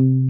thank you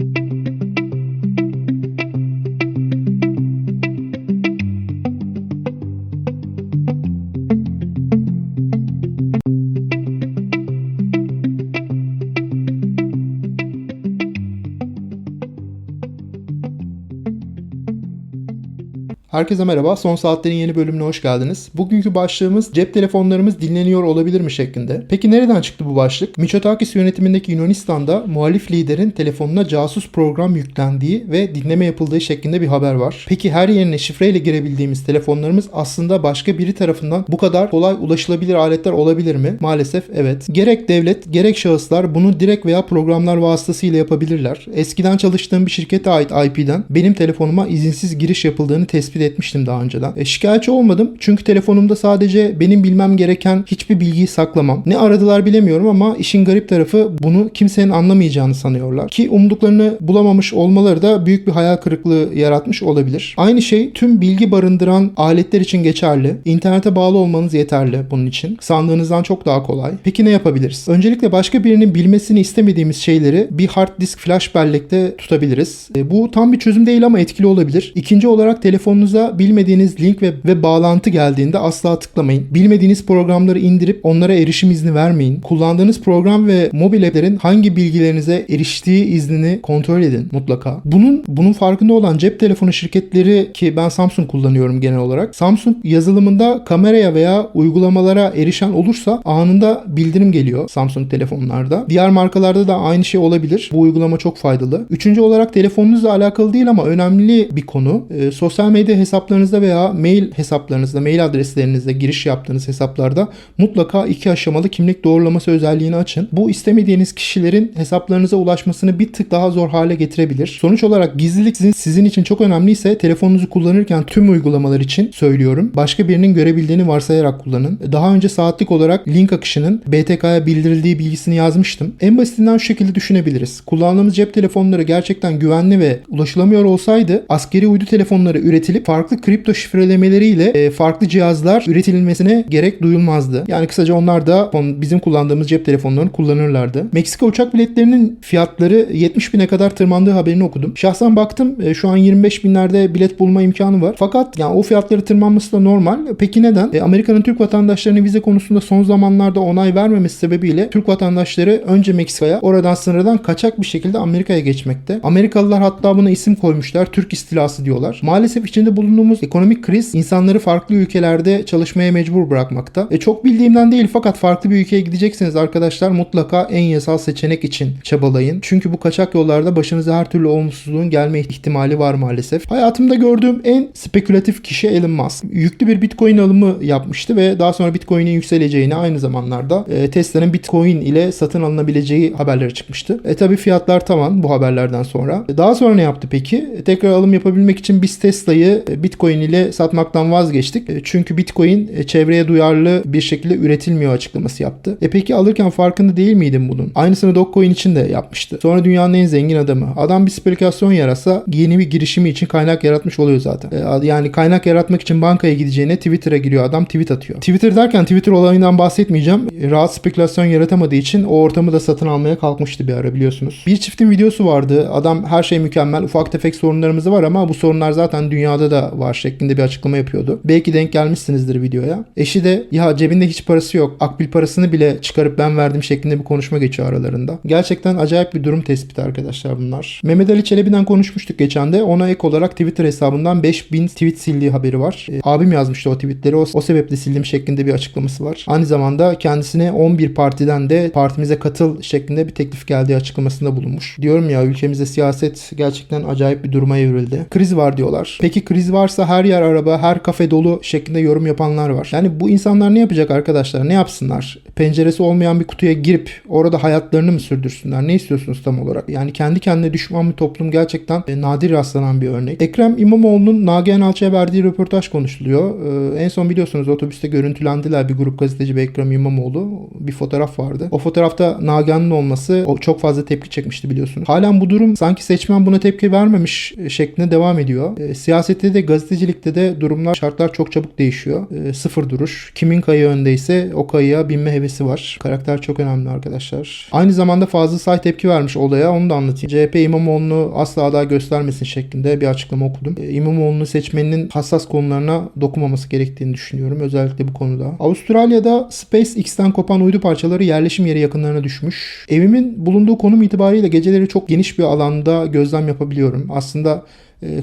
Herkese merhaba. Son saatlerin yeni bölümüne hoş geldiniz. Bugünkü başlığımız cep telefonlarımız dinleniyor olabilir mi şeklinde. Peki nereden çıktı bu başlık? Mitsotakis yönetimindeki Yunanistan'da muhalif liderin telefonuna casus program yüklendiği ve dinleme yapıldığı şeklinde bir haber var. Peki her yerine şifreyle girebildiğimiz telefonlarımız aslında başka biri tarafından bu kadar kolay ulaşılabilir aletler olabilir mi? Maalesef evet. Gerek devlet gerek şahıslar bunu direkt veya programlar vasıtasıyla yapabilirler. Eskiden çalıştığım bir şirkete ait IP'den benim telefonuma izinsiz giriş yapıldığını tespit etmiştim daha önceden. E, şikayetçi olmadım çünkü telefonumda sadece benim bilmem gereken hiçbir bilgiyi saklamam. Ne aradılar bilemiyorum ama işin garip tarafı bunu kimsenin anlamayacağını sanıyorlar. Ki umduklarını bulamamış olmaları da büyük bir hayal kırıklığı yaratmış olabilir. Aynı şey tüm bilgi barındıran aletler için geçerli. İnternete bağlı olmanız yeterli bunun için. Sandığınızdan çok daha kolay. Peki ne yapabiliriz? Öncelikle başka birinin bilmesini istemediğimiz şeyleri bir hard disk flash bellekte tutabiliriz. E, bu tam bir çözüm değil ama etkili olabilir. İkinci olarak telefonunuza bilmediğiniz link ve, ve bağlantı geldiğinde asla tıklamayın. Bilmediğiniz programları indirip onlara erişim izni vermeyin. Kullandığınız program ve mobil app'lerin hangi bilgilerinize eriştiği iznini kontrol edin mutlaka. Bunun bunun farkında olan cep telefonu şirketleri ki ben Samsung kullanıyorum genel olarak. Samsung yazılımında kameraya veya uygulamalara erişen olursa anında bildirim geliyor Samsung telefonlarda. Diğer markalarda da aynı şey olabilir. Bu uygulama çok faydalı. Üçüncü olarak telefonunuzla alakalı değil ama önemli bir konu. E, sosyal medya hesaplarınızda veya mail hesaplarınızda, mail adreslerinizde giriş yaptığınız hesaplarda mutlaka iki aşamalı kimlik doğrulaması özelliğini açın. Bu istemediğiniz kişilerin hesaplarınıza ulaşmasını bir tık daha zor hale getirebilir. Sonuç olarak gizlilik sizin, sizin için çok önemliyse telefonunuzu kullanırken tüm uygulamalar için söylüyorum. Başka birinin görebildiğini varsayarak kullanın. Daha önce saatlik olarak link akışının BTK'ya bildirildiği bilgisini yazmıştım. En basitinden şu şekilde düşünebiliriz. Kullandığımız cep telefonları gerçekten güvenli ve ulaşılamıyor olsaydı askeri uydu telefonları üretilip farklı kripto şifrelemeleriyle e, farklı cihazlar üretilmesine gerek duyulmazdı. Yani kısaca onlar da bizim kullandığımız cep telefonlarını kullanırlardı. Meksika uçak biletlerinin fiyatları 70 bine kadar tırmandığı haberini okudum. Şahsen baktım e, şu an 25 binlerde bilet bulma imkanı var. Fakat yani o fiyatları tırmanması da normal. Peki neden? E, Amerika'nın Türk vatandaşlarının vize konusunda son zamanlarda onay vermemesi sebebiyle Türk vatandaşları önce Meksika'ya oradan sınırdan kaçak bir şekilde Amerika'ya geçmekte. Amerikalılar hatta buna isim koymuşlar. Türk istilası diyorlar. Maalesef içinde bulunduğumuz ekonomik kriz insanları farklı ülkelerde çalışmaya mecbur bırakmakta. E çok bildiğimden değil fakat farklı bir ülkeye gidecekseniz arkadaşlar mutlaka en yasal seçenek için çabalayın. Çünkü bu kaçak yollarda başınıza her türlü olumsuzluğun gelme ihtimali var maalesef. Hayatımda gördüğüm en spekülatif kişi Elon Musk. Yüklü bir Bitcoin alımı yapmıştı ve daha sonra Bitcoin'in yükseleceğini aynı zamanlarda e, Tesla'nın Bitcoin ile satın alınabileceği haberleri çıkmıştı. E tabi fiyatlar tavan bu haberlerden sonra. E, daha sonra ne yaptı peki? E, tekrar alım yapabilmek için biz Tesla'yı Bitcoin ile satmaktan vazgeçtik. E, çünkü Bitcoin e, çevreye duyarlı bir şekilde üretilmiyor açıklaması yaptı. E peki alırken farkında değil miydin bunun? Aynısını Dogecoin için de yapmıştı. Sonra dünyanın en zengin adamı. Adam bir spekülasyon yarasa yeni bir girişimi için kaynak yaratmış oluyor zaten. Yani kaynak yaratmak için bankaya gideceğine Twitter'a giriyor adam tweet atıyor. Twitter derken Twitter olayından bahsetmeyeceğim. Rahat spekülasyon yaratamadığı için o ortamı da satın almaya kalkmıştı bir ara biliyorsunuz. Bir çiftin videosu vardı. Adam her şey mükemmel. Ufak tefek sorunlarımız var ama bu sorunlar zaten dünyada da var şeklinde bir açıklama yapıyordu. Belki denk gelmişsinizdir videoya. Eşi de ya cebinde hiç parası yok. Akbil parasını bile çıkarıp ben verdim şeklinde bir konuşma geçiyor aralarında. Gerçekten acayip bir durum tespiti arkadaşlar bunlar. Mehmet Ali Çelebi'den konuşmuştuk geçen de. Ona ek olarak Twitter hesabından 5000 tweet sildiği haberi var. E, abim yazmıştı o tweetleri. O, o sebeple sildim şeklinde bir açıklaması var. Aynı zamanda kendisine 11 partiden de partimize katıl şeklinde bir teklif geldiği açıklamasında bulunmuş. Diyorum ya ülkemizde siyaset gerçekten acayip bir duruma evrildi. Kriz var diyorlar. Peki kriz varsa her yer araba, her kafe dolu şeklinde yorum yapanlar var. Yani bu insanlar ne yapacak arkadaşlar? Ne yapsınlar? Penceresi olmayan bir kutuya girip orada hayatlarını mı sürdürsünler? Ne istiyorsunuz tam olarak? Yani kendi kendine düşman bir toplum gerçekten e, nadir rastlanan bir örnek. Ekrem İmamoğlu'nun Nagihan Alçı'ya verdiği röportaj konuşuluyor. Ee, en son biliyorsunuz otobüste görüntülendiler bir grup gazeteci ve Ekrem İmamoğlu. Bir fotoğraf vardı. O fotoğrafta Nagihan'ın olması o çok fazla tepki çekmişti biliyorsunuz. Halen bu durum sanki seçmen buna tepki vermemiş şeklinde devam ediyor. E, siyasette Gazetecide, gazetecilikte de durumlar, şartlar çok çabuk değişiyor. E, sıfır duruş. Kimin kayığı öndeyse o kayığa binme hevesi var. Karakter çok önemli arkadaşlar. Aynı zamanda Fazıl Say tepki vermiş olaya. Onu da anlatayım. CHP İmamoğlu'nu asla aday göstermesin şeklinde bir açıklama okudum. E, İmamoğlu'nu seçmenin hassas konularına dokunmaması gerektiğini düşünüyorum. Özellikle bu konuda. Avustralya'da SpaceX'ten kopan uydu parçaları yerleşim yeri yakınlarına düşmüş. Evimin bulunduğu konum itibariyle geceleri çok geniş bir alanda gözlem yapabiliyorum. Aslında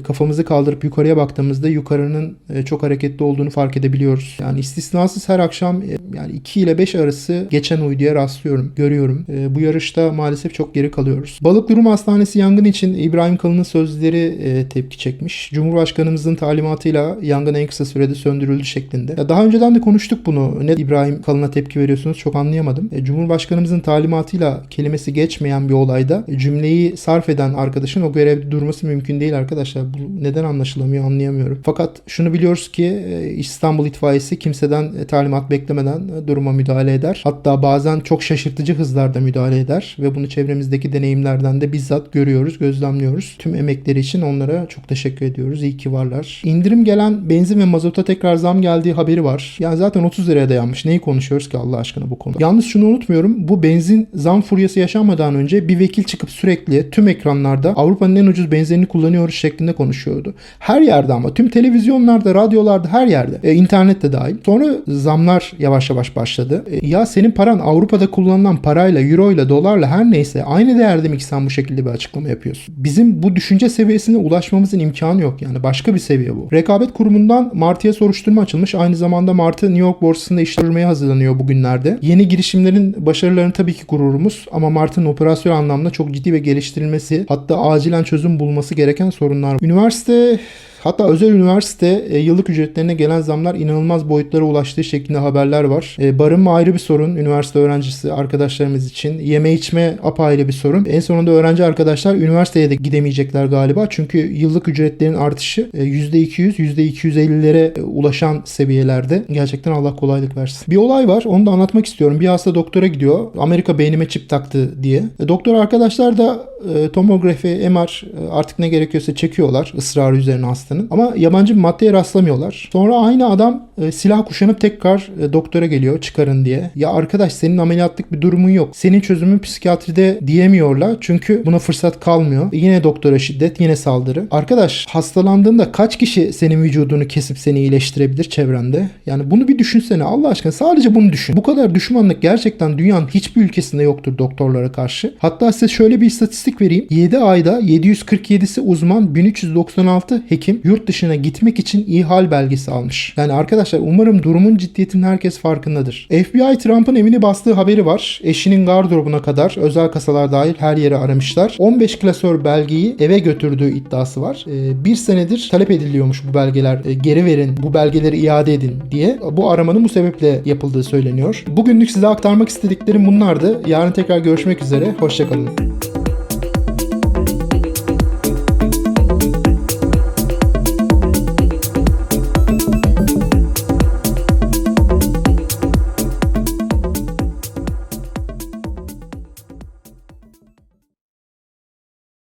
kafamızı kaldırıp yukarıya baktığımızda yukarının e, çok hareketli olduğunu fark edebiliyoruz. Yani istisnasız her akşam e, yani 2 ile 5 arası geçen uyduya rastlıyorum, görüyorum. E, Bu yarışta maalesef çok geri kalıyoruz. Balık Durum Hastanesi yangın için İbrahim Kalın'ın sözleri e, tepki çekmiş. Cumhurbaşkanımızın talimatıyla yangın en kısa sürede söndürüldü şeklinde. Daha önceden de konuştuk bunu. Ne İbrahim Kalın'a tepki veriyorsunuz çok anlayamadım. E, Cumhurbaşkanımızın talimatıyla kelimesi geçmeyen bir olayda e, cümleyi sarf eden arkadaşın o görevde durması mümkün değil arkadaşlar. Bu neden anlaşılamıyor anlayamıyorum. Fakat şunu biliyoruz ki e, İstanbul itfaiyesi kimseden e, talimat beklemeden e, duruma müdahale eder. Hatta bazen çok şaşırtıcı hızlarda müdahale eder ve bunu çevremizdeki deneyimlerden de bizzat görüyoruz, gözlemliyoruz. Tüm emekleri için onlara çok teşekkür ediyoruz. İyi ki varlar. İndirim gelen benzin ve mazota tekrar zam geldiği haberi var. Yani zaten 30 liraya dayanmış. Neyi konuşuyoruz ki Allah aşkına bu konuda? Yalnız şunu unutmuyorum. Bu benzin zam furyası yaşanmadan önce bir vekil çıkıp sürekli tüm ekranlarda Avrupa'nın en ucuz benzinini kullanıyoruz şeklinde konuşuyordu. Her yerde ama tüm televizyonlarda, radyolarda her yerde. E, internette dahil. Sonra zamlar yavaş yavaş başladı. E, ya senin paran Avrupa'da kullanılan parayla, euroyla, dolarla her neyse aynı değerde mi ki sen bu şekilde bir açıklama yapıyorsun? Bizim bu düşünce seviyesine ulaşmamızın imkanı yok. Yani başka bir seviye bu. Rekabet Kurumu'ndan Martı'ya soruşturma açılmış. Aynı zamanda Martı New York borsasında işletmeye hazırlanıyor bugünlerde. Yeni girişimlerin başarılarını tabii ki gururumuz ama Martı'nın operasyon anlamda çok ciddi ve geliştirilmesi hatta acilen çözüm bulması gereken sorunlar. Var. Üniversite Hatta özel üniversite e, yıllık ücretlerine gelen zamlar inanılmaz boyutlara ulaştığı şeklinde haberler var. E, barınma ayrı bir sorun üniversite öğrencisi arkadaşlarımız için. Yeme içme apayrı bir sorun. En sonunda öğrenci arkadaşlar üniversiteye de gidemeyecekler galiba. Çünkü yıllık ücretlerin artışı e, %200, %250'lere e, ulaşan seviyelerde. Gerçekten Allah kolaylık versin. Bir olay var onu da anlatmak istiyorum. Bir hasta doktora gidiyor. Amerika beynime çip taktı diye. E, doktor arkadaşlar da e, tomografi, MR e, artık ne gerekiyorsa çekiyorlar ısrarı üzerine hastanın. Ama yabancı bir maddeye rastlamıyorlar. Sonra aynı adam e, silah kuşanıp tekrar e, doktora geliyor çıkarın diye. Ya arkadaş senin ameliyatlık bir durumun yok. Senin çözümün psikiyatride diyemiyorlar. Çünkü buna fırsat kalmıyor. Yine doktora şiddet, yine saldırı. Arkadaş hastalandığında kaç kişi senin vücudunu kesip seni iyileştirebilir çevrende? Yani bunu bir düşünsene Allah aşkına sadece bunu düşün. Bu kadar düşmanlık gerçekten dünyanın hiçbir ülkesinde yoktur doktorlara karşı. Hatta size şöyle bir istatistik vereyim. 7 ayda 747'si uzman 1396 hekim yurt dışına gitmek için ihal belgesi almış. Yani arkadaşlar umarım durumun ciddiyetinin herkes farkındadır. FBI Trump'ın evini bastığı haberi var. Eşinin gardırobuna kadar özel kasalar dahil her yeri aramışlar. 15 klasör belgeyi eve götürdüğü iddiası var. Ee, bir senedir talep ediliyormuş bu belgeler. Ee, geri verin, bu belgeleri iade edin diye. Bu aramanın bu sebeple yapıldığı söyleniyor. Bugünlük size aktarmak istediklerim bunlardı. Yarın tekrar görüşmek üzere. Hoşçakalın.